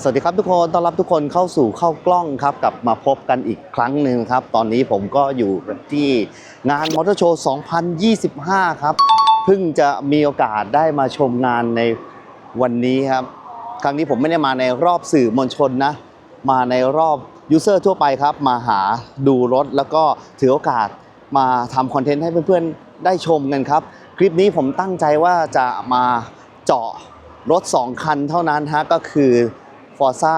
สวัสดีครับทุกคน ต้อนรับทุกคนเข้าสู่เข้ากล้องครับกลับมาพบกันอีกครั้งหนึ่งครับ ตอนนี้ผมก็อยู่ที่งานมอเตอร์โชว์ 2025 ครับ เพิ่งจะมีโอกาสได้มาชมงานในวันนี้ครับ ครั้งนี้ผมไม่ได้มาในรอบสื่อมวลชนนะ มาในรอบยูเซอร์ทั่วไปครับ มาหาดูรถแล้วก็ถือโอกาสมาทำคอนเทนต์ให้เพื่อนๆ ได้ชมกันครับ คลิปนี้ผมตั้งใจว่าจะมาเจาะ รถ 2 คันเท่านั้นฮะก็คือ Forza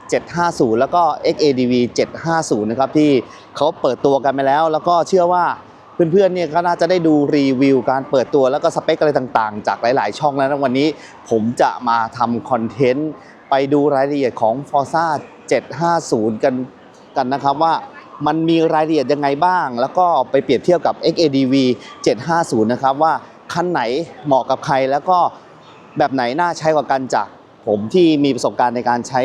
750 แล้วก็ XADV 750 นะครับ ที่เขาเปิดตัวกันไปแล้ว แล้วก็เชื่อว่าเพื่อนๆเนี่ยก็น่าจะได้ดูรีวิวการเปิดตัวแล้วก็สเปคอะไรต่างๆ จากหลาย ๆ ช่องแล้วนะวันนี้ผมจะมาทำคอนเทนต์ ไปดูรายละเอียดของ Forza 750 กันกันนะครับว่ามันมีรายละเอียดยังไงบ้าง แล้วก็ไปเปรียบเทียบกับ XADV 750 นะครับว่าคันไหนเหมาะกับใครแล้วก็ แบบไหนน่าใช้กว่ากันจากผมที่มีประสบการณ์ในการใช้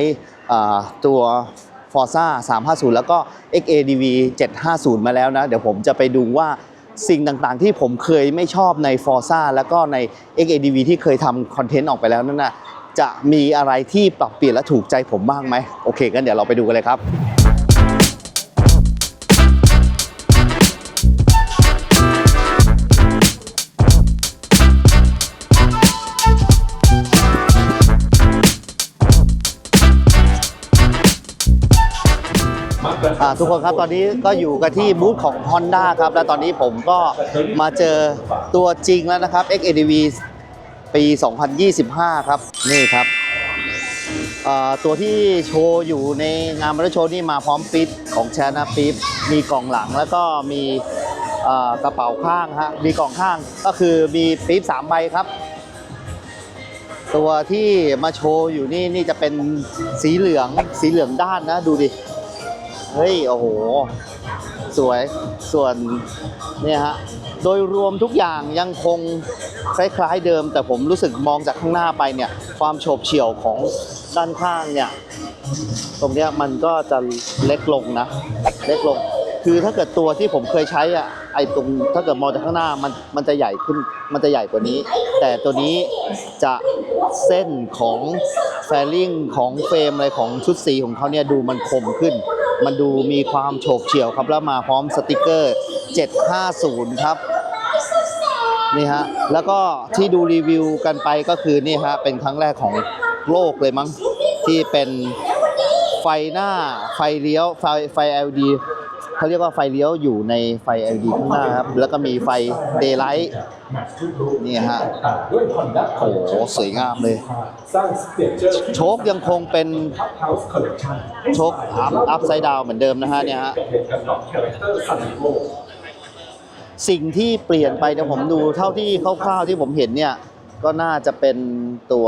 ตัว Forza 350 แล้วก็ XADV 750 มาแล้วนะ เดี๋ยวผมจะไปดูว่าสิ่งต่างๆ ที่ผมเคยไม่ชอบใน Forza แล้วก็ใน XADV ที่เคยทำคอนเทนต์ออกไปแล้วนั่นนะจะมีอะไรที่ปรับเปลี่ยนและถูกใจผมบ้างไหมโอเคกันเดี๋ยวเราไปดูกันเลยครับ ทุกคนครับตอนนี้ก็อยู่กันที่บูธของ Honda ครับและตอนนี้ผมก็มาเจอตัวจริงแล้วนะครับ XADV ปี 2025 ครับ นี่ครับตัวที่โชว์อยู่ในงานมอเตอร์โชว์นี่มาพร้อมปิ๊บของแชนะปิ๊บมีกล่องหลังแล้วก็มีกระเป๋าข้างฮะมีกล่องข้างก็คือมีปิ๊บสามใบครับ ตัวที่มาโชว์อยู่นี่นี่จะเป็นสีเหลืองสีเหลืองด้านนะดูดิ เฮ้ย โอ้โห สวย ส่วนเนี่ยฮะ โดยรวมทุกอย่างยังคงคล้ายๆเดิม แต่ผมรู้สึกมองจากข้างหน้าไปเนี่ย ความโฉบเฉี่ยวของด้านข้างเนี่ย ตรงเนี้ยมันก็จะเล็กลงนะ เล็กลง คือถ้าเกิดตัวที่ผมเคยใช้อะไอตรงถ้าเกิดมองจากข้างหน้ามันมันจะใหญ่ขึ้น มันจะใหญ่กว่านี้ แต่ตัวนี้จะเส้นของแฟลิงของเฟรมอะไรของชุดสีของเขาเนี่ยดูมันคมขึ้น มันดูมีความโฉบเฉี่ยวครับแล้วมาพร้อมสติกเกอร์ 750 ครับนี่ฮะแล้วก็ที่ดูรีวิวกันไปก็คือนี่ฮะเป็นครั้งแรกของโลกเลยมั้งที่เป็นไฟหน้าไฟเลี้ยวไฟไฟ LED เขาเรียกว่าไฟเลี้ยวอยู่ในไฟ LED ข้างหน้าครับ แล้วก็มีไฟ daylight นี่ฮะโอ้โหสวยงามเลย โชคยังคงเป็นโชคอัพอัพไซด์ดาวเหมือนเดิมนะฮะเนี่ยฮะสิ่งที่เปลี่ยนไปเดี๋ยผมดูเท่าที่คร่าวๆที่ผมเห็นเนี่ยก็น่าจะเป็นตัว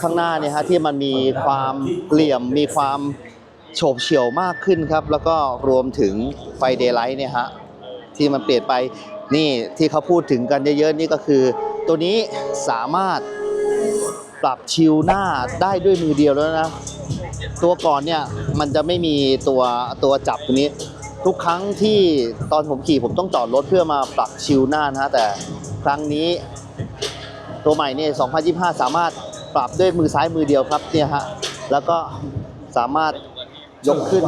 ข้างหน้าเนี่ยฮะที่มันมีความเหลี่ยมมีความ โฉบเฉี่ยวมากขึ้นครับ แล้วก็รวมถึงไฟเดย์ไลท์เนี่ยฮะที่มันเปลี่ยนไปนี่ที่เขาพูดถึงกันเยอะๆนี่ก็คือ ตัวนี้สามารถปรับชิลหน้าได้ด้วยมือเดียวแล้วนะ ตัวก่อนเนี่ยมันจะไม่มีตัวตัวจับตรงนี้ ทุกครั้งที่ตอนผมขี่ผมต้องจอดรถเพื่อมาปรับชิลหน้านะฮะแต่ครั้งนี้ตัวใหม่เนี่ย2025 สามารถปรับด้วยมือซ้ายมือเดียวครับเนี่ยฮะแล้วก็สามารถ ยกขึ้น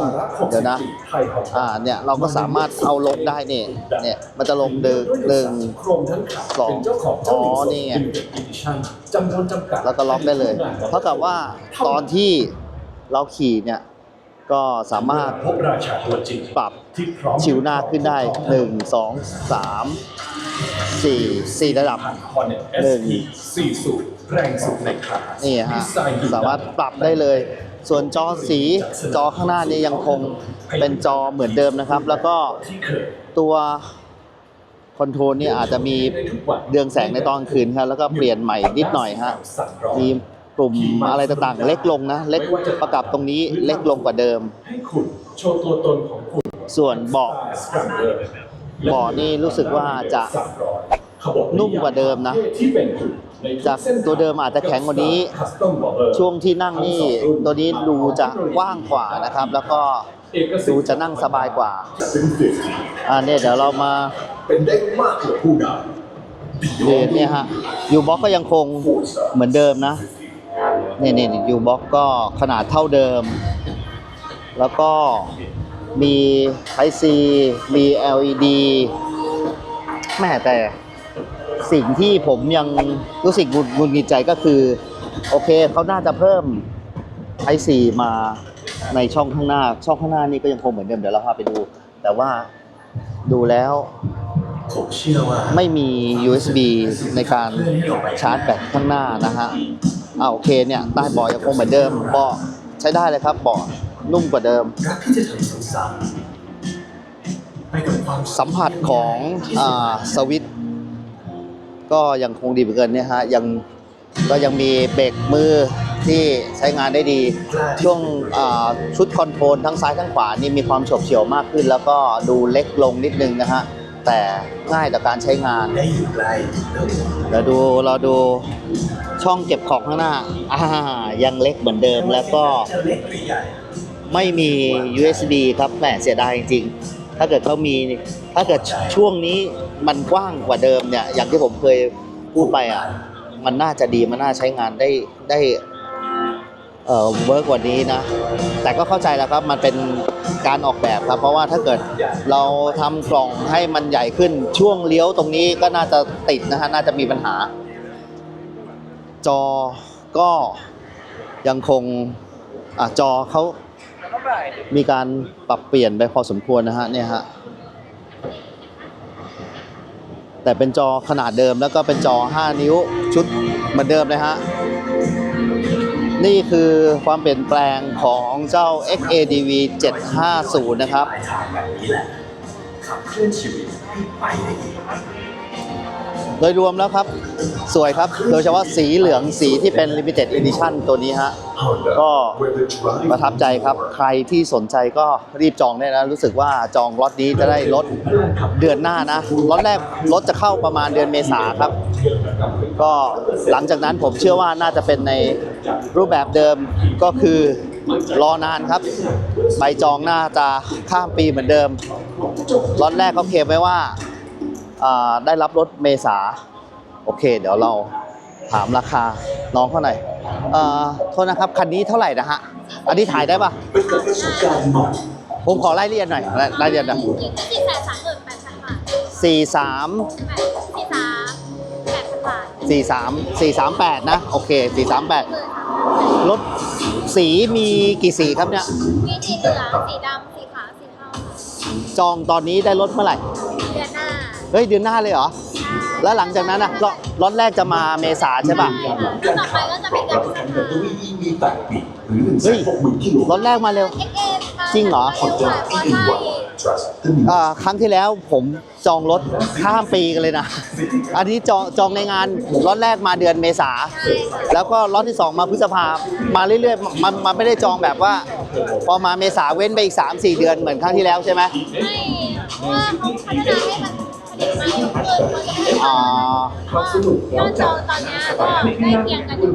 เดี๋ยวนะไทยของอ่าเนี่ยเราก็สามารถเอาลงได้เนี่ยเนี่ยมันจะลงเดินหนึ่งโครมทั้งขาสองเป็นเจ้าของเจ้าหญิงอ๋อสดนี่ไง Limited Edition จำนวนจำกัดแล้วก็ล็อกได้เลยเท่ากับว่าตอนที่เราขี่เนี่ยก็สามารถพบราชาตัวจริงปรับที่พร้อมชิวหน้าขึ้นได้ 1 2 3 4 4 ระดับคอนเน็ตหนึ่ง SP 4สูตรแรงสุดในคลาสนี่ฮะดีไซน์สามารถปรับได้เลย ส่วนจอสีจอข้างหน้านี่ยังคงเป็นจอเหมือนเดิมนะครับ แล้วก็ตัวคอนโทรลเนี่ยอาจจะมีเรืองแสงในตอนคืนครับแล้วก็เปลี่ยนใหม่นิดหน่อยฮะมีปุ่มอะไรต่างๆ เล็กลงนะ เล็กประกับตรงนี้เล็กลงกว่าเดิม ส่วนเบาะเบาะนี่รู้สึกว่าจะนุ่มกว่าเดิมนะจากตัวเดิมอาจจะแข็งกว่านี้ ช่วงที่นั่งนี่ตัวนี้ดูจะกว้างกว่านะครับ แล้วก็ดูจะนั่งสบายกว่าเป็นเด็กอ่าเนี่ยเดี๋ยวเรามาเป็นเด็กมากกว่าผู้ใดเรียนเนี่ยฮะยูบ็อกก็ยังคงเหมือนเดิมนะเนี่นี่ยูบ็อกก็ขนาดเท่าเดิม แล้วก็มี Type C มี LED แม่แต่ สิ่งที่ผมยังรู้สึกหงุดหงุดหงิดใจก็คือ โอเคเขาน่าจะเพิ่ม Type C มาในช่องข้างหน้า ช่องข้างหน้านี่ก็ยังคงเหมือนเดิมเดี๋ยวเราพาไปดู แต่ว่าดูแล้วผมเชื่อว่าไม่มี USB ในการชาร์จแบตข้างหน้านะฮะอ่าโอเคเนี่ยใต้เบาะยังคงเหมือนเดิมเบาะใช้ได้เลยครับเบาะนุ่มกว่าเดิมสัมผัสของอ่าสวิต ก็ยังคงดีเหมือนกันเนี่ยฮะยังก็ยังมีเบรกมือที่ใช้งานได้ดี ช่วงอ่าชุดคอนโทรลทั้งซ้ายทั้งขวานี่มีความฉบเฉี่ยวมากขึ้น แล้วก็ดูเล็กลงนิดนึงนะฮะแต่ง่ายต่อการใช้งานได้อยู่ไกลเดี๋ยวดูเราดูช่องเก็บของข้างหน้าอ่ายังเล็กเหมือนเดิมแล้วก็ไม่มี USB ครับแหมเสียดายจริงๆ ถ้าเกิดเขามี ถ้าเกิดช่วงนี้มันกว้างกว่าเดิมเนี่ยอย่างที่ผมเคยพูดไปอะมันน่าจะดีมันน่าใช้งานได้ได้เอ่อเวิร์กกว่านี้นะ แต่ก็เข้าใจแล้วครับมันเป็นการออกแบบครับ เพราะว่าถ้าเกิดเราทำกล่องให้มันใหญ่ขึ้นช่วงเลี้ยวตรงนี้ก็น่าจะติดนะฮะน่าจะมีปัญหา จอก็ยังคงอะจอเขามีการปรับเปลี่ยนไปพอสมควรนะฮะเนี่ยฮะ แต่เป็นจอขนาดเดิมแล้วก็เป็นจอ 5 นิ้วชุดเหมือนเดิมเลยฮะ นี่คือความเปลี่ยนแปลงของเจ้า XADV 750 นะครับขับเคลื่อนชีวิตให้ไปได้ดี โดยรวมแล้วครับ สวยครับ โดยเฉพาะสีเหลืองสีที่เป็น Limited Edition ตัวนี้ฮะ ก็ประทับใจครับ ใครที่สนใจก็รีบจองได้นะ รู้สึกว่าจองล็อตนี้จะได้ลดเดือนหน้านะ ล็อตแรกรถจะเข้าประมาณเดือนเมษาครับ ก็หลังจากนั้นผมเชื่อว่าน่าจะเป็นในรูปแบบเดิมก็คือรอนานครับ ใบจองน่าจะข้ามปีเหมือนเดิมล็อตแรกเขาเคลมไว้ว่าอ่า ได้รับรถเมษาโอเค เดี๋ยวเราถามราคาน้องเขาหน่อยเอ่อโทษนะครับคันนี้เท่าไหร่นะฮะอันนี้ถ่ายได้ปะไปกับประสบการณ์ใหม่ผมขอไล่เรียนหน่อยไล่ไล่เรียนหนะอีกสี่แสนสามหมื่นแปดพันบาทสี่สามแปดสี่สามแปดพันบาทสี่สามสี่สามแปดนะโอเคสี่สามแปดรถสีมีกี่สีครับเนี่ย มีสีเหลืองสีดำสีขาวสีเทาค่ะจองตอนนี้ได้รถเมื่อไหร่เดือนหน้าเฮ้ยเดือนหน้าเลยเหรอ แล้วหลังจากนั้นนะรรถแรกจะมาเมษาใช่ป่ะใช่ค่ะ แล้วต่อไปก็จะเป็นเดือนพฤษภาตัววีมีแปดปีกหรือหนึ่งแสเฮ้ยนหกหมื่นกิโลรถแรกมาเร็วเอ็กเอ็มค่ะจริงเหรอเร็วกว่าเพราะใช่ trust อ่าครั้งที่แล้วผมจองรถข้ามปีกันเลยนะ อันนี้จองจองในงานรถแรกมาเดือนเมษาใช่ค่ะแล้วก็รถที่ 2 มาพฤษภา มาเรื่อยๆ มันมันไม่ได้จองแบบว่า พอมาเมษาเว้นไปอีก 3-4 เดือนเหมือนครั้งที่แล้วใช่ไหมไม่เพราะว่าเขาพัฒนาให้มัน ผลิตมาเร็วขึ้นมันจะได้อ๋อก็ยอดจองตอนเนี้ยก็ใกล้เคียงกันอยู่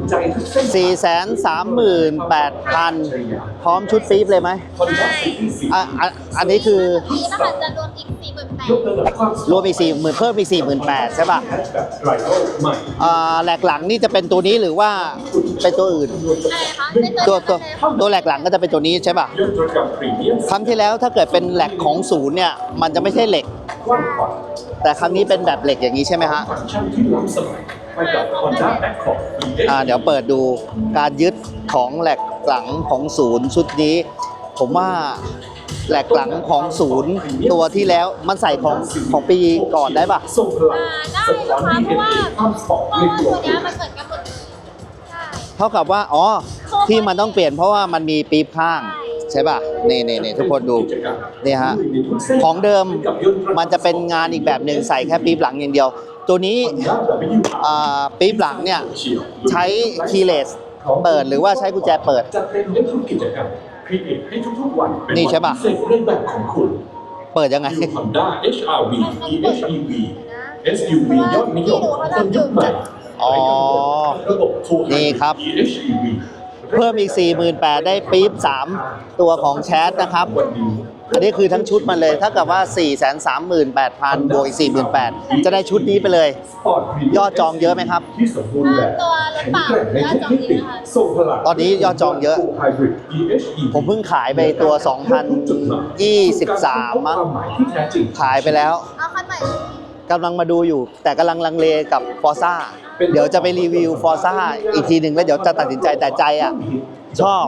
4 3 8 0 0 0พร้อมชุดปี๊บเลยไหมใช่อะอะอันนี้คือนี่นะคะจะรวมอีกสี่หมื่นแปดรวมอีก4 0 0 0 0เพิ่มอีก4 8 0 0 0ใช่ป่ะไรโอใหม่อ่าแหลกหลังนี่จะเป็นตัวนี้หรือว่าเป็นตัวอื่น อะไรคะเป็นตัวตัวตัวตัวแหลกหลังก็จะเป็นตัวนี้ใช่ป่ะยนตรกรรมพรีเมียมครั้งที่แล้วถ้าเกิดเป็นแหลกของศูนย์เนี่ยมันจะไม่ใช่เหล็กกว้างขวางแต่ครั้งนี้เป็นแบบเหล็กอย่างนี้ใช่ไหมฮะฟังก์ชันที่ล้ำสมัยไปกับ Honda Accord EX อ่าเดี๋ยวเปิดดูการยึดของแหลกหลังของศูนย์ชุดนี้ ผมว่า แหลกหลังของศูนย์ตัวที่แล้วมันใส่ของของปีก่อนได้ปะทรงพลังอ่าได้นะคะเพราะว่าความสปอร์ตเพราะในว่าตัตัววเนี้ยมันเหมือนกันหมดเลยใช่ เท่ากับว่า อ๋อ ที่มันต้องเปลี่ยนเพราะว่ามันมีปี๊บข้าง ใช่ป่ะนี่นี่นี่ทุกคนดูนี่ฮะของเดิมมันจะเป็นงานอีกแบบหนึ่งใส่แค่ปี๊บหลังอย่างเดียว ตัวนี้อ่าปี๊บหลังเนี่ยใช้คีย์เลสเปิดหรือว่าใช้กุญแจเปิดจัดเต็มด้วยทุกกิจกรรมค รีเอทให้ทุกๆวันเป็นนี่ใช่ปะวันพิเศษในแบบของคุณเปิดยังไง New Honda HRV มันเปิด EHEV นะ SUV ยอดนิยมคนยุคใหม่อ๋อระบบ Full นี่ครับ EHEV เพิ่มอีก 48,000 ได้ปี๊บ 3 ตัวของแชทนะครับ วันนี้ อันนี้คือทั้งชุดมันเลยถ้ากับว่า 4 3 8 0 0 0บวกอีก48,000 จะได้ชุดนี้ไปเลย ยอดจองเยอะไหมครับที่สมบูรณ์แบบตัวรถเปล่ายอดจองเยอะค่ะส่งพลังตอนนี้ยอดจองเยอะ Hybrid EHEV ผมเพิ่งขายไปตัว 2023 มั้งความหมายที่แท้จริงขายไปแล้วเอาคันใหม่กำลังมาดูอยู่ แต่กำลังลังเลกับฟอร์ซ่าเดี๋ยวจะไปรีวิวฟอร์ซ่าอีกทีหนึ่งแล้วเดี๋ยวจะตัดสินใจแต่ใจอะ ชอบ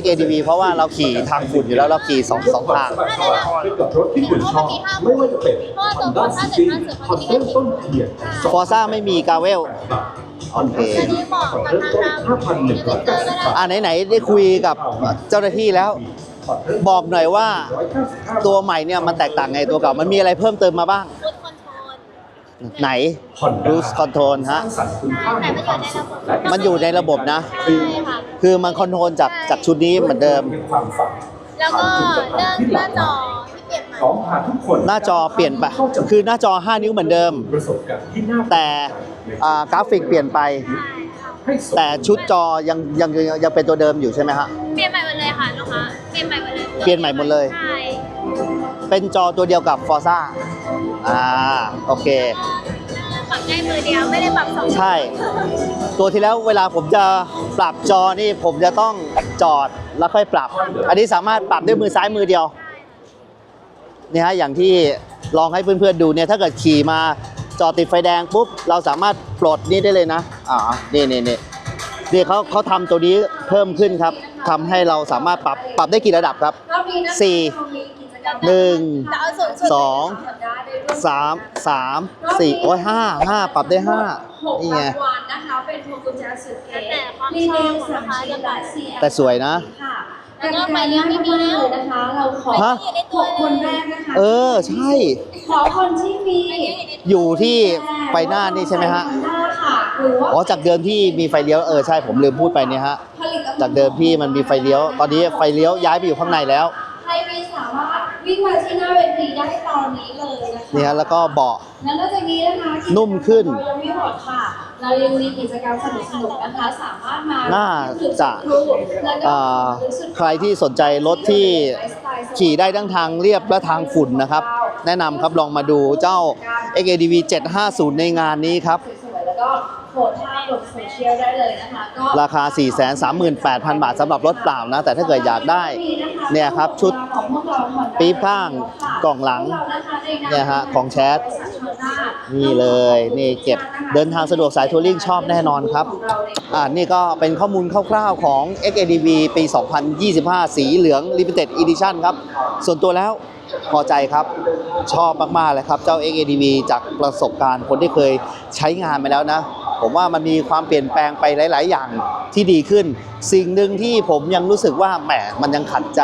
XADV เพราะว่าเราขี่ทางฝุ่นอยู่แล้วเราขี่สองสองทางไปกับรถที่คุณชอบ ไม่ว่าจะเป็นเพราะว่าตัว Honda Forza Civic 75ผ่อนเริ่มต้นเพียงฟอร์ซ่าไม่มีกาเวล โอเคอันนี้เหมาะกับทางทางห้าพันหนึ่งร้อยเก้าสิบบาทอ่าไหนๆได้คุยกับเจ้าหน้าที่แล้ว บอกหน่อยว่า ตัวใหม่เนี่ยมันแตกต่างไงตัวเก่ามันมีอะไรเพิ่มเติมมาบ้าง ฟูดคอนโทรล ไหน Cruise Control ฮะแต่มันอยู่ในระบบมันอยู่ในระบบนะใช่ค่ะคือมันคอนโทรลจากจากชุดนี้เหมือนเดิมความฝันแล้วก็เรื่องหน้าจอที่เปลี่ยนใหม่พร้อมพาทุกคนหน้าจอเปลี่ยนไป คือหน้าจอ 5 นิ้วเหมือนเดิมประสบการณ์ที่น่าแต่อ่ากราฟิกเปลี่ยนไปให้สมแต่ชุดจอยังยังยังยังเป็นตัวเดิมอยู่ใช่ไหมฮะ เปลี่ยนใหม่หมดเลยค่ะลูกค้าเปลี่ยนใหม่หมดเลย เปลี่ยนใหม่หมดเลย ใช่ เป็นจอตัวเดียวกับ Forza อ่าโอเค ปรับได้มือเดียวไม่ได้ปรับสองใช่ ตัวที่แล้วเวลาผมจะปรับจอนี่ผมจะต้องจอดแล้วค่อยปรับ อันนี้สามารถปรับด้วยมือซ้ายมือเดียวเนี่ยฮะอย่างที่ลองให้เพื่อนๆดูเนี่ยถ้าเกิดขี่มาจอดติดไฟแดงปุ๊บเราสามารถปลดนี่ได้เลยนะอ๋อนี่นี่นี่นี่เขาเขาทำตัวนี้เพิ่มขึ้นครับทำให้เราสามารถปรับปรับได้กี่ระดับครับ รอบนี้นะคะสี่เรามีกิจกรรม หนึ่งจะเอาสูงสุดสองสัปดาห์ในรุ่นสามสามสี่โอ้ยห้าห้าปรับได้ห้าหกนี่ไงรางวัลนะคะเป็นพวงกุญแจสุดเก๋แต่ความชอบของลูกค้าจะแบบแต่สวยนะค่ะแล้วก็ไปเลี้ยงไม่มีแล้วนะคะ เราขอฮะอยู่ในหตัวกเลคนยแรกนะคะ เออ ใช่ ขอคนที่มี อยู่ที่ไฟหน้านี่ใช่ไหมฮะไฟหน้าค่ะหรือว่าอ๋อ จากเดิมที่มีไฟเลี้ยว เออ ใช่ ผมลืมพูดไปเนี่ยฮะผลิตภัณฑ์จากเดิมที่มันมีไฟเลี้ยว ตอนนี้ไฟเลี้ยวย้ายไปอยู่ข้างในแล้ว ใครไม่สามารถ วิ่งมาที่หน้าเวทีได้ตอนนี้เลยนะคะนี่ฮะแล้วก็เบาะ แล้วนอกจากนี้นะคะนุ่มขึ้นเรายังไม่หมดค่ะ เรายังมีกิจกรรมสนุกๆนะคะ สามารถมาน่าจะแล้วก็อ่าใครที่สนใจรถที่ ขี่ได้ทั้งทางเรียบและทางฝุ่นนะครับ แนะนำครับลองมาดูเจ้า XADV 750 ในงานนี้ครับ สวยๆแล้วก็ โพสต์ภาพลงโซเชียลได้เลยนะคะก็ราคา 438,000 บาทสำหรับรถเปล่านะ แต่ถ้าเกิดอยากได้ เนี่ยครับชุดปี๊บข้างกล่องหลัง เนี่ยฮะของแชท นี่เลยนี่เก็บเดินทางสะดวกสายทัวริงชอบแน่นอนครับ อ่านี่ก็เป็นข้อมูลคร่าวๆของ XADV ปี 2025 สีเหลือง Limited Edition ครับ ส่วนตัวแล้วพอใจครับ ชอบมากๆเลยครับ เจ้า XADV จากประสบการณ์คนที่เคยใช้งานมาแล้วนะ ผมว่ามันมีความเปลี่ยนแปลงไปหลาย ๆ อย่างที่ดีขึ้น สิ่งหนึ่งที่ผมยังรู้สึกว่าแหมมันยังขัดใจ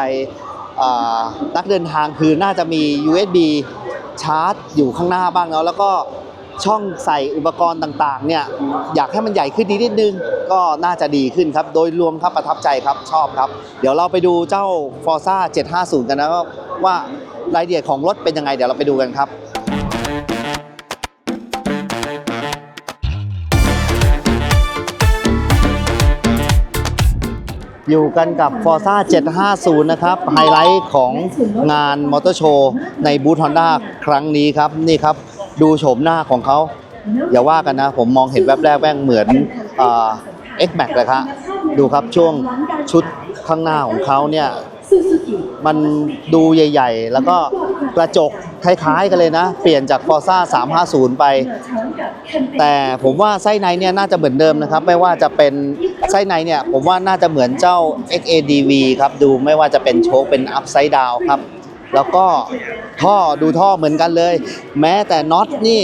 นักเดินทางคือน่าจะมี USB ชาร์จอยู่ข้างหน้าบ้างแล้วแล้วก็ช่องใส่อุปกรณ์ต่างๆเนี่ยอยากให้มันใหญ่ขึ้นนิดนิดนึง ก็น่าจะดีขึ้นครับ โดยรวมครับประทับใจครับชอบครับ เดี๋ยวเราไปดูเจ้า Forza 750 กันนะว่า รายละเอียดของรถเป็นยังไง เดี๋ยวเราไปดูกันครับ อยู่กันกับ Forza 750 นะครับ ไฮไลท์ของงานมอเตอร์โชว์ในบูธ Honda ครั้งนี้ครับ นี่ครับ ดูโฉมหน้าของเขา อย่าว่ากันนะ ผมมองเห็นแวบแรกแม่งเหมือนเอ่อ X-Max เลยครับดูครับช่วงชุดข้างหน้าของเขาเนี่ย มันดูใหญ่ ๆ แล้วก็กระจก คล้ายๆกันเลยนะ เปลี่ยนจาก Forza 350 ไป แต่ผมว่าไส้ในเนี่ยน่าจะเหมือนเดิมนะครับ ไม่ว่าจะเป็นไส้ในเนี่ยผมว่าน่าจะเหมือนเจ้า XADV ครับ ดูไม่ว่าจะเป็นโชคเป็น Upside Down ครับ แล้วก็ท่อดูท่อเหมือนกันเลย แม้แต่น็อตนี่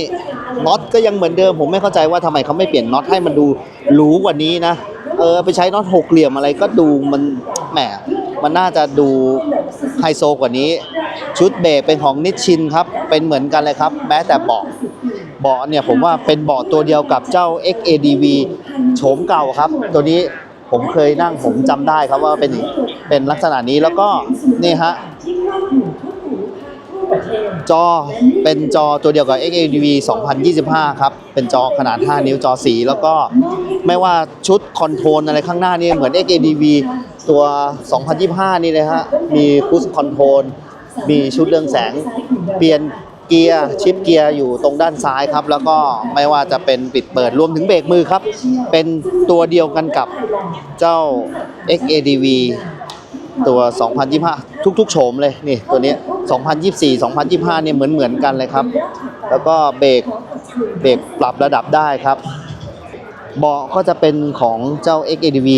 น็อตก็ยังเหมือนเดิม ผมไม่เข้าใจว่าทำไมเขาไม่เปลี่ยนน็อตให้มันดูหรูกว่านี้นะ เออไปใช้น็อตหกเหลี่ยมอะไรก็ดูมันแหม มันน่าจะดูไฮโซกว่านี้ ชุดเบรกเป็นของนิชชินครับ เป็นเหมือนกันเลยครับ แม้แต่เบาะเบาะเนี่ยผมว่าเป็นเบาะตัวเดียวกับเจ้า XADV โฉมเก่าครับ ตัวนี้ผมเคยนั่งผมจำได้ครับว่าเป็นเป็นลักษณะนี้แล้วก็นี่ฮะจอเป็นจอตัวเดียวกับ XADV 2025 ครับ เป็นจอขนาด 5 นิ้วจอสี แล้วก็ไม่ว่าชุดคอนโทรลอะไรข้างหน้านี่เหมือน XADV ตัว 2025 นี่เลยฮะ มีคูสคอนโทรล มีชุดเรืองแสง เปลี่ยนเกียร์ชิปเกียร์อยู่ตรงด้านซ้ายครับ แล้วก็ไม่ว่าจะเป็นปิดเปิดรวมถึงเบรกมือครับ เป็นตัวเดียวกันกับเจ้า XADV ตัว 2025 ทุกๆ โฉมเลยนี่ตัวนี้ 2024 2025 เนี่ยเหมือนเหมือนๆกันเลยครับ แล้วก็เบรกเบรกปรับระดับได้ครับ เบาะก็จะเป็นของเจ้า XADV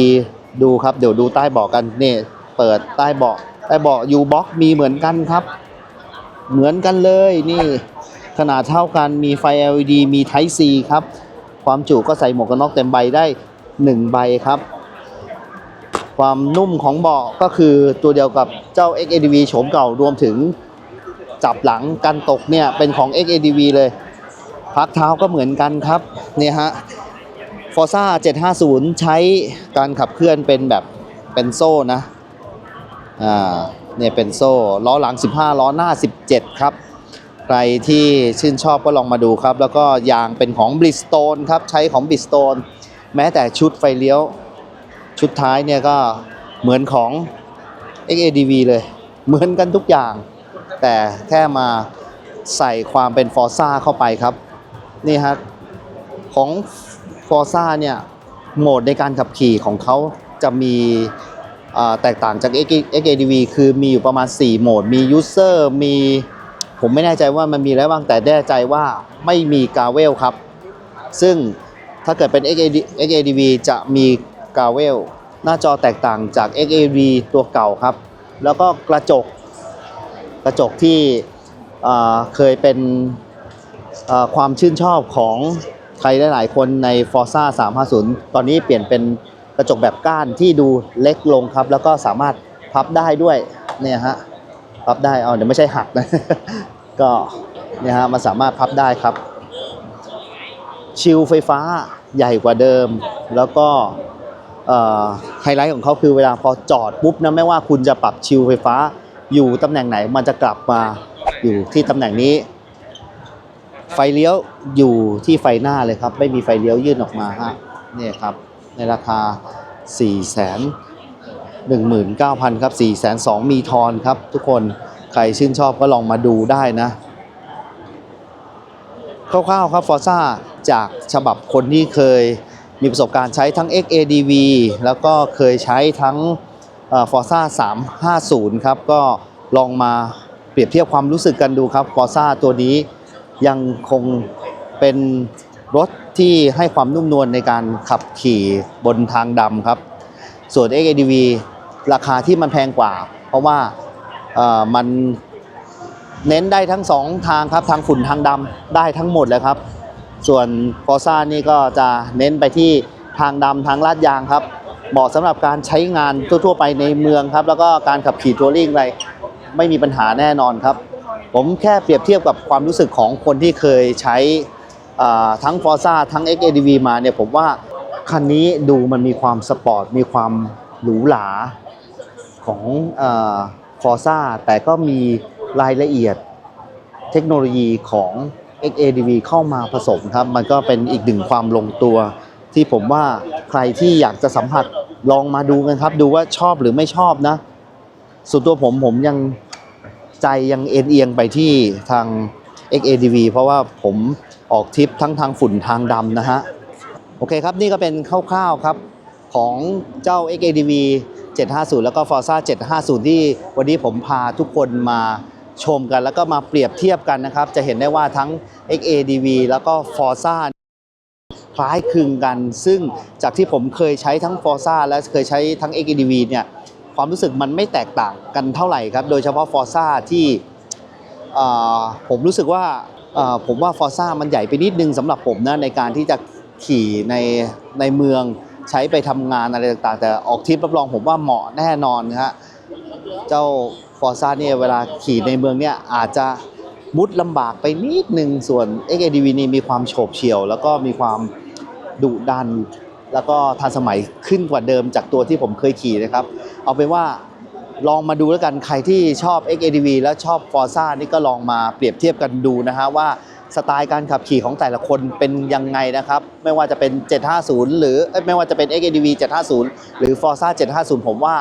ดูครับเดี๋ยวดูใต้เบาะกันนี่เปิดใต้เบาะใต้เบาะ U box มีเหมือนกันครับ เหมือนกันเลยนี่ขนาดเท่ากันมีไฟ LED มี Type C ครับ ความจุก็ใส่หมวกกันน็อกเต็มใบได้ 1 ใบครับ ความนุ่มของเบาะก็คือตัวเดียวกับเจ้า XADV โฉมเก่ารวมถึงจับหลังกันตกเนี่ยเป็นของ XADV เลย พักเท้าก็เหมือนกันครับเนี่ยฮะ Forza 750 ใช้การขับเคลื่อนเป็นแบบเป็นโซ่นะอ่าเนี่ยเป็นโซ่ล้อหลัง 15 ล้อหน้า 17 ครับ ใครที่ชื่นชอบก็ลองมาดูครับ แล้วก็ยางเป็นของ Bridgestone ครับ ใช้ของ Bridgestone แม้แต่ชุดไฟเลี้ยว ชุดท้ายเนี่ยก็เหมือนของ XADV เลย เหมือนกันทุกอย่าง แต่แค่มาใส่ความเป็น Forza เข้าไปครับ นี่ฮะของ Forza เนี่ยโหมดในการขับขี่ของเขาจะมีแตกต่างจาก XADV คือมีอยู่ประมาณ 4 โหมด มี User มีผมไม่แน่ใจว่ามันมีอะไรบ้างแต่แน่ใจว่าไม่มีกาเวลครับ ซึ่งถ้าเกิดเป็น XADV จะมีกาเวลหน้าจอแตกต่างจาก XADV ตัวเก่าครับ แล้วก็กระจกกระจกที่เคยเป็นความชื่นชอบของ ใครหลายๆคนใน Forza 350 ตอนนี้เปลี่ยนเป็นกระจกแบบก้านที่ดูเล็กลงครับ แล้วก็สามารถพับได้ด้วยเนี่ยฮะพับได้เอาเดี๋ยวไม่ใช่หักนะก็เนี่ยฮะมันสามารถพับได้ครับ ชิลไฟฟ้าใหญ่กว่าเดิม แล้วก็ไฮไลท์ของเขาคือเวลาพอจอดปุ๊บนะไม่ว่าคุณจะปรับชิลไฟฟ้าอยู่ตำแหน่งไหนมันจะกลับมาอยู่ที่ตำแหน่งนี้ ไฟเลี้ยวอยู่ที่ไฟหน้าเลยครับ ไม่มีไฟเลี้ยวยื่นออกมาฮะเนี่ยครับ ในราคา 4 1 9 0 0 0 ครับ 4 2 0 0 0มีทอนครับ ทุกคนใครชื่นชอบก็ลองมาดูได้นะคร่าวๆครับ Forza จากฉบับคนที่เคยมีประสบการณ์ใช้ทั้ง XADV แล้วก็เคยใช้ทั้งเอ่อ Forza 350 ครับ ก็ลองมาเปรียบเทียบความรู้สึกกันดูครับ Forza ตัวนี้ ยังคงเป็นรถที่ให้ความนุ่มนวลในการขับขี่บนทางดำครับ ส่วน XADV ราคาที่มันแพงกว่า เพราะว่ามันเน้นได้ทั้งสองทางครับ ทางฝุ่นทางดำได้ทั้งหมดเลยครับ ส่วน f o r z a นี่ก็จะเน้นไปที่ทางดำทางลาดยางครับเหมาะสำหรับการใช้งานทั่ว ๆ ไปในเมืองครับ แล้วก็การขับขี่ทัวริงอะไรไม่มีปัญหาแน่นอนครับ ผมแค่เปรียบเทียบกับความรู้สึกของคนที่เคยใช้ทั้ง f o r z a ทั้ง XADV มาเนี่ยผมว่าคันนี้ดูมันมีความสปอร์ต มีความหรูหราของฟอร์ซ่าแต่ก็มีรายละเอียดเทคโนโลยีของ XADV เข้ามาผสมครับ มันก็เป็นอีกหนึ่งความลงตัว ที่ผมว่าใครที่อยากจะสัมผัสลองมาดูกันครับ ดูว่าชอบหรือไม่ชอบนะ ส่วนตัวผมผมยัง ใจยังเอ็นเอียงไปที่ทาง XADV เพราะว่าผมออกทริปทั้งทางฝุ่นทางดำนะฮะ โอเคครับ นี่ก็เป็นคร่าวๆครับของเจ้า XADV 750 แล้วก็ Forza 750 ที่วันนี้ผมพาทุกคนมาชมกัน แล้วก็มาเปรียบเทียบกันนะครับ จะเห็นได้ว่าทั้ง XADV แล้วก็ Forza คล้ายคลึงกัน ซึ่งจากที่ผมเคยใช้ทั้ง Forza และเคยใช้ทั้ง XADV เนี่ย ความรู้สึกมันไม่แตกต่างกันเท่าไหร่ครับ โดยเฉพาะ Forza ที่ผมรู้สึกว่าผมว่า Forza มันใหญ่ไปนิดนึงสำหรับผมนะในการที่จะขี่ในในเมืองใช้ไปทำงานอะไรต่างๆ แต่ออกทริปรับรองผมว่าเหมาะแน่นอนนะฮะเจ้า Forza เนี่ยเวลาขี่ในเมืองเนี่ยอาจจะมุดลำบากไปนิดนึงส่วน XADV นี่มีความโฉบเฉี่ยว แล้วก็มีความดุดัน แล้วก็ทันสมัยขึ้นกว่าเดิมจากตัวที่ผมเคยขี่นะครับ เอาเป็นว่าลองมาดูแล้วกันใครที่ชอบ XADV และชอบ Forza นี่ก็ลองมาเปรียบเทียบกันดูนะฮะว่าสไตล์การขับขี่ของแต่ละคนเป็นยังไงนะครับ ไม่ว่าจะเป็น 750 หรือไม่ว่าจะเป็น XADV 750 หรือ Forza 750 ผมว่า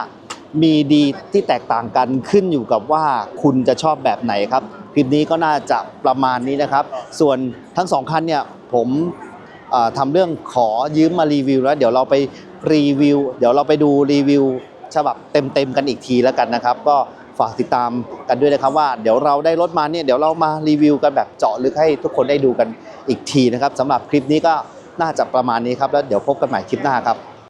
มีดีที่แตกต่างกันขึ้นอยู่กับว่าคุณจะชอบแบบไหนครับ คลิปนี้ก็น่าจะประมาณนี้นะครับ ส่วนทั้งสองคันเนี่ยผม ทำเรื่องขอยืมมารีวิวแล้วเดี๋ยวเราไปรีวิว เดี๋ยวเราไปดูรีวิวฉบับเต็มๆกันอีกทีแล้วกันนะครับ ก็ฝากติดตามกันด้วยนะครับว่าเดี๋ยวเราได้รถมาเนี่ยเดี๋ยวเรามารีวิวกันแบบเจาะลึกให้ทุกคนได้ดูกันอีกทีนะครับสำหรับคลิปนี้ก็น่าจะประมาณนี้ครับแล้วเดี๋ยวพบกันใหม่คลิปหน้าครับ